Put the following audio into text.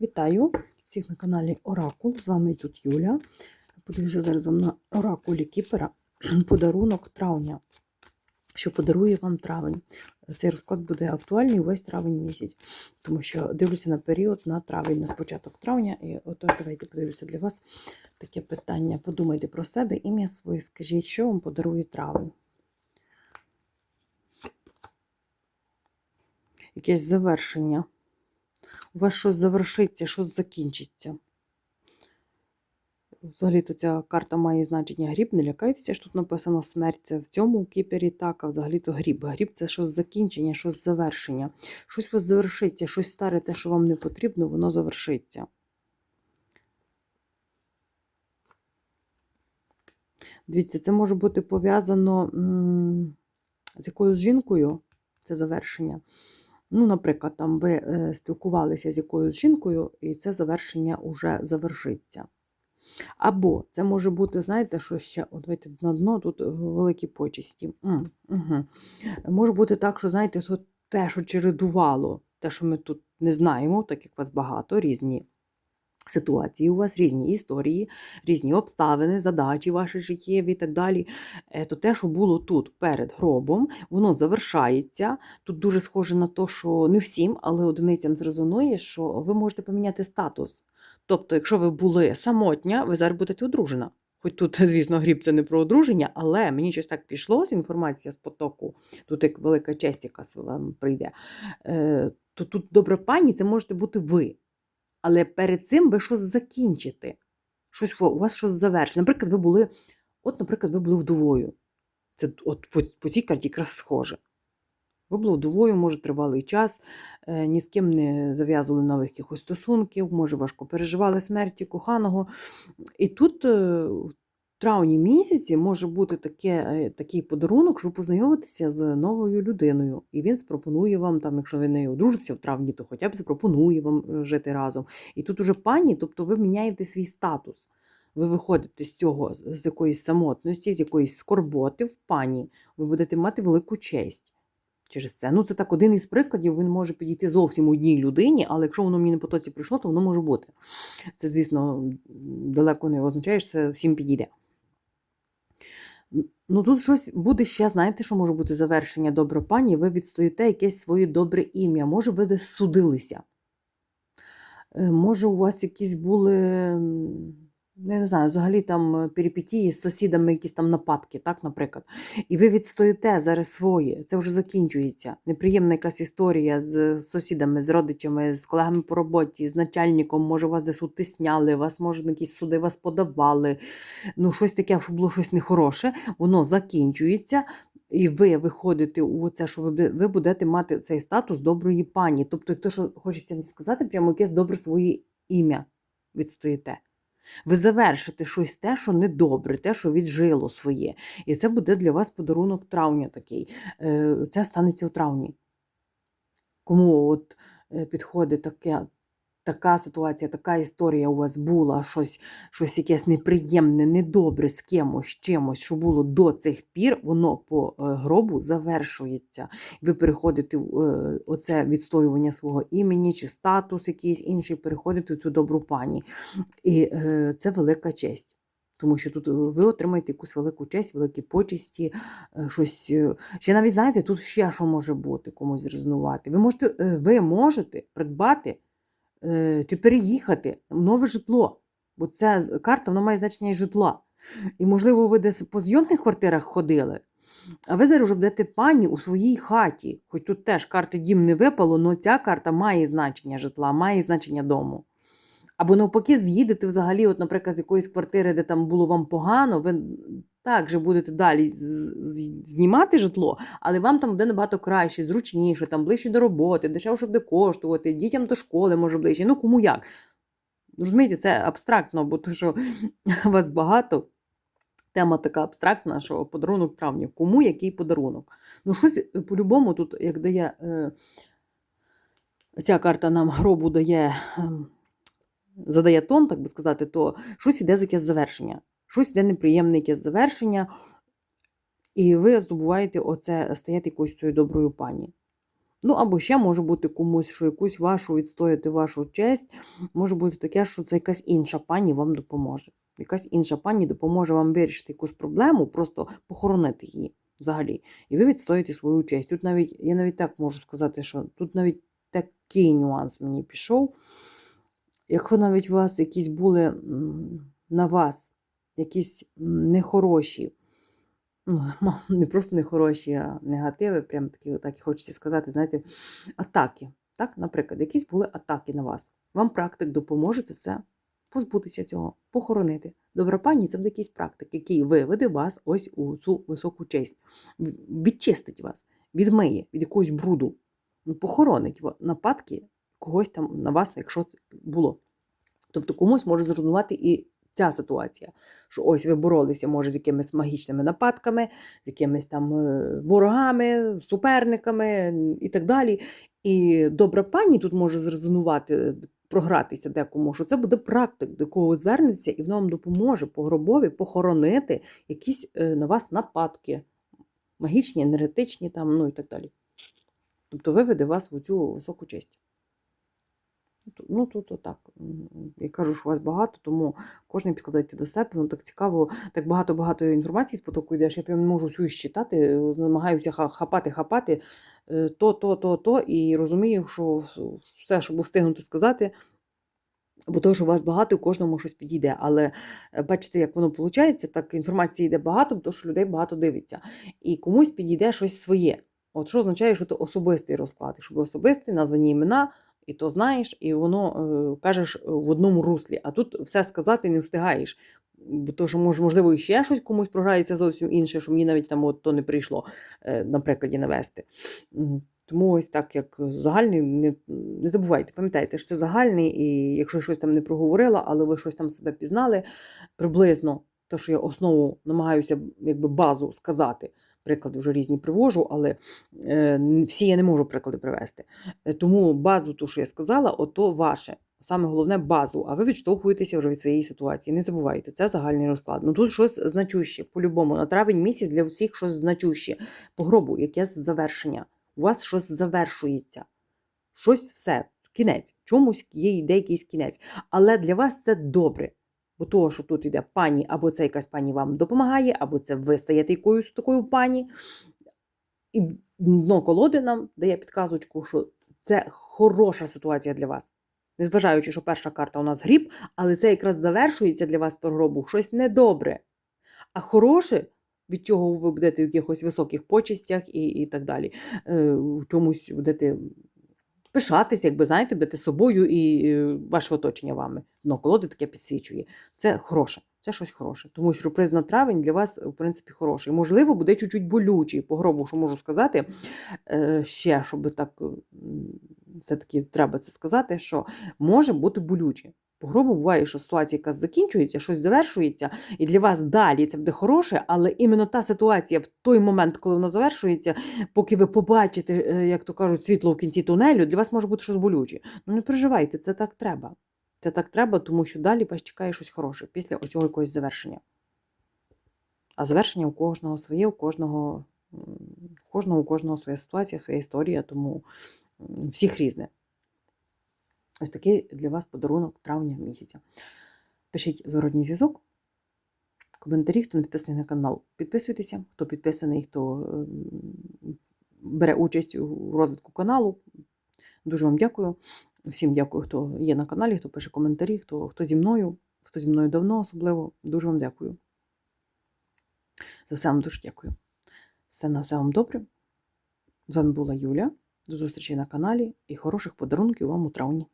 Вітаю всіх на каналі Оракул. З вами тут Юля. Подивлюся зараз вам на Оракулі Кіпера подарунок травня, що подарує вам травень. Цей розклад буде актуальний увесь травень місяць, тому що дивлюся на період на травень, на початок травня. І отож, давайте подивлюся для вас таке питання. Подумайте про себе, ім'я своє, скажіть, що вам подарує травень. Якесь завершення. У вас щось завершиться, щось закінчиться. Взагалі-то ця карта має значення гріб, не лякайтеся, що тут написано смерть. Це в цьому кіпері так, а взагалі-то гріб. Гріб це щось закінчення, щось завершення. Щось у вас завершиться, щось старе, те, що вам не потрібно, воно завершиться. Дивіться, це може бути пов'язано з якоюсь жінкою, це завершення. Ну, наприклад, там ви е, спілкувалися з якоюсь жінкою, і це завершення вже завершиться. Або це може бути, знаєте, що ще, от давайте на дно, тут великі почесті. М, угу. Може бути так, що, знаєте, що те, що чередувало, те, що ми тут не знаємо, так як вас багато, різні ситуації, у вас різні історії, різні обставини, задачі ваші життєві і так далі. Е, То те, що було тут перед гробом, воно завершається. Тут дуже схоже на те, що не всім, але одиницям зрезонує, що ви можете поміняти статус. Тобто, якщо ви були самотня, ви зараз будете одружена. Хоч тут, звісно, гріб це не про одруження, але мені щось так пішло, інформація з потоку, тут як велика честь якась вам прийде. Е, То тут добра пані, це можете бути ви. Але перед цим ви щось закінчите. Щось у вас щось завершить. Наприклад, ви були, от, наприклад, ви були вдовою. Це от по, по цій карті якраз схоже. Ви були вдовою, може, тривалий час, е, ні з ким не зав'язували нових якихось стосунків, може, важко переживали смерті коханого. І тут е, травні місяці може бути таке, е, такий подарунок, що ви познайомитеся з новою людиною. І він спропонує вам, там, якщо ви не одружитеся в травні, то хоча б запропонує вам е, жити разом. І тут уже пані, тобто ви міняєте свій статус. Ви виходите з цього, з якоїсь самотності, з якоїсь скорботи в пані, ви будете мати велику честь через це. Ну, це так один із прикладів, він може підійти зовсім одній людині, але якщо воно мені на потоці прийшло, то воно може бути. Це, звісно, далеко не означає, що це всім підійде. Ну, тут щось буде ще, знаєте, що може бути завершення добро пані, ви відстоїте якесь своє добре ім'я. Може, ви десь судилися. Е, Може, у вас якісь були, я не знаю, взагалі там е, перипетії з сусідами, якісь там нападки, так, наприклад. І ви відстоїте зараз своє, це вже закінчується. Неприємна якась історія з сусідами, з родичами, з колегами по роботі, з начальником, може, вас десь утисняли, вас, може, на якісь суди вас подавали. Ну, щось таке, що було щось нехороше, воно закінчується. І ви виходите у це, що ви, ви будете мати цей статус доброї пані. Тобто, те, що хочеться сказати, прямо якесь добре своє ім'я відстоїте. Ви завершите щось те, що недобре, те, що віджило своє. І це буде для вас подарунок травня такий. Е, Це станеться у травні. Кому от е, підходить таке, така ситуація, така історія у вас була, щось, щось якесь неприємне, недобре з кимось, чимось, що було до цих пір, воно по е, гробу завершується. Ви переходите в е, оце відстоювання свого імені чи статус якийсь інший, переходите в цю добру пані. І е, це велика честь. Тому що тут ви отримаєте якусь велику честь, великі почесті, щось. Ще навіть знаєте, тут ще що може бути комусь зрезнувати. Ви можете, ви можете придбати чи переїхати в нове житло. Бо ця карта вона має значення і житла. І, можливо, ви десь по зйомних квартирах ходили, а ви зараз будете пані у своїй хаті. Хоч тут теж карти дім не випало, але ця карта має значення житла, має значення дому. Або навпаки, з'їдете взагалі, от, наприклад, з якоїсь квартири, де там було вам погано, ви також будете далі знімати житло, але вам там буде набагато краще, зручніше, там ближче до роботи, дешевше буде коштувати, дітям до школи може ближче. Ну кому як. Розумієте, це абстрактно, бо то, що вас багато. Тема така абстрактна, що подарунок травня. Кому який подарунок? Ну, щось е, по-любому тут, як дає е, ця карта нам гробу дає, ем, задає тон, так би сказати, то щось іде з якесь завершення. Щось іде неприємне якесь завершення, і ви здобуваєте оце, стаєте якоюсь цією доброю пані. Ну, або ще може бути комусь, що якусь вашу відстояти вашу честь. Може бути таке, що це якась інша пані вам допоможе. Якась інша пані допоможе вам вирішити якусь проблему, просто похоронити її взагалі. І ви відстоїте свою честь. Тут навіть, я навіть так можу сказати, що тут навіть такий нюанс мені пішов. Якщо навіть у вас якісь були на вас якісь нехороші, ну, не просто нехороші, а негативи, прям такі, так і хочеться сказати, знаєте, атаки. Так, наприклад, якісь були атаки на вас. Вам практик допоможе це все позбутися цього, похоронити. Добра пані це буде якийсь практик, який виведе вас ось у цю високу честь, відчистить вас, відмиє від якогось бруду, ну, похоронить нападки когось там на вас, якщо це було. Тобто комусь може зруйнувати і ця ситуація, що ось ви боролися, може, з якимись магічними нападками, з якимись там е, ворогами, суперниками і так далі. І добра пані тут може зрезонувати, програтися декому, що це буде практик, до кого звернеться, і воно вам допоможе по гробові похоронити якісь е, на вас нападки, магічні, енергетичні, там, ну і так далі. Тобто виведе вас в цю високу честь. Ну, тут отак. Я кажу, що у вас багато, тому кожен підкладайте до себе. Ну, так цікаво, так багато-багато інформації з потоку йдеш. Я прям не можу всю щитати, намагаюся хапати, хапати е, то, то, то, то, і розумію, що все, щоб встигнути сказати, бо того, що у вас багато, і кожному щось підійде. Але е, бачите, як воно виходить, так інформації йде багато, тому що людей багато дивиться. І комусь підійде щось своє. От що означає, що це особистий розклад, щоб особистий, названі імена, і то знаєш, і воно е, кажеш е, в одному руслі. А тут все сказати не встигаєш. Бо що можливо, і ще щось комусь програється зовсім інше, що мені навіть там от то не прийшло, е, на прикладі навести. Тому ось так, як загальний, не, не забувайте, пам'ятайте, що це загальний, і якщо я щось там не проговорила, але ви щось там себе пізнали, приблизно те, що я основу намагаюся якби базу сказати. Приклади вже різні привожу, але е, всі я не можу приклади привести. Е, Тому базу, ту, що я сказала, ото ваше. Саме головне базу, а ви відштовхуєтеся вже від своєї ситуації. Не забувайте, це загальний розклад. Ну тут щось значуще, по-любому. На травень місяць для всіх щось значуще. По гробу, якесь завершення. У вас щось завершується. Щось все, кінець. Чомусь є йде якийсь кінець. Але для вас це добре. Бо того, що тут йде пані, або це якась пані вам допомагає, або це ви стаєте якоюсь такою пані. І дно колоди нам дає підказочку, що це хороша ситуація для вас. Незважаючи, що перша карта у нас гріб, але це якраз завершується для вас по гробу щось недобре. А хороше, від чого ви будете в якихось високих почестях і, і так далі, е, в чомусь будете пишатись, якби знаєте, будете собою і ваше оточення вами. Дно колоди таке підсвічує. Це хороше. Це щось хороше. Тому сюрприз на травень для вас, в принципі, хороший. Можливо, буде чуть-чуть болючий по гробу, що можу сказати е, ще, щоб так все-таки треба це сказати, що може бути болюче. По гробу буває, що ситуація якась закінчується, щось завершується, і для вас далі це буде хороше, але іменно та ситуація в той момент, коли вона завершується, поки ви побачите, е, як то кажуть, світло в кінці тунелю, для вас може бути щось болюче. Ну не переживайте, це так треба. Це так треба, тому що далі вас чекає щось хороше після оцього якогось завершення. А завершення у кожного своє, у кожного, у кожного, у кожного своя ситуація, своя історія, тому всіх різне. Ось такий для вас подарунок травня місяця. Пишіть зворотній зв'язок, коментарі, хто не підписаний на канал, підписуйтеся. Хто підписаний, хто ем, бере участь у розвитку каналу. Дуже вам дякую. Всім дякую, хто є на каналі, хто пише коментарі, хто, хто зі мною, хто зі мною давно особливо. Дуже вам дякую. За все вам дуже дякую. Все на все вам добре. З вами була Юля. До зустрічі на каналі і хороших подарунків вам у травні.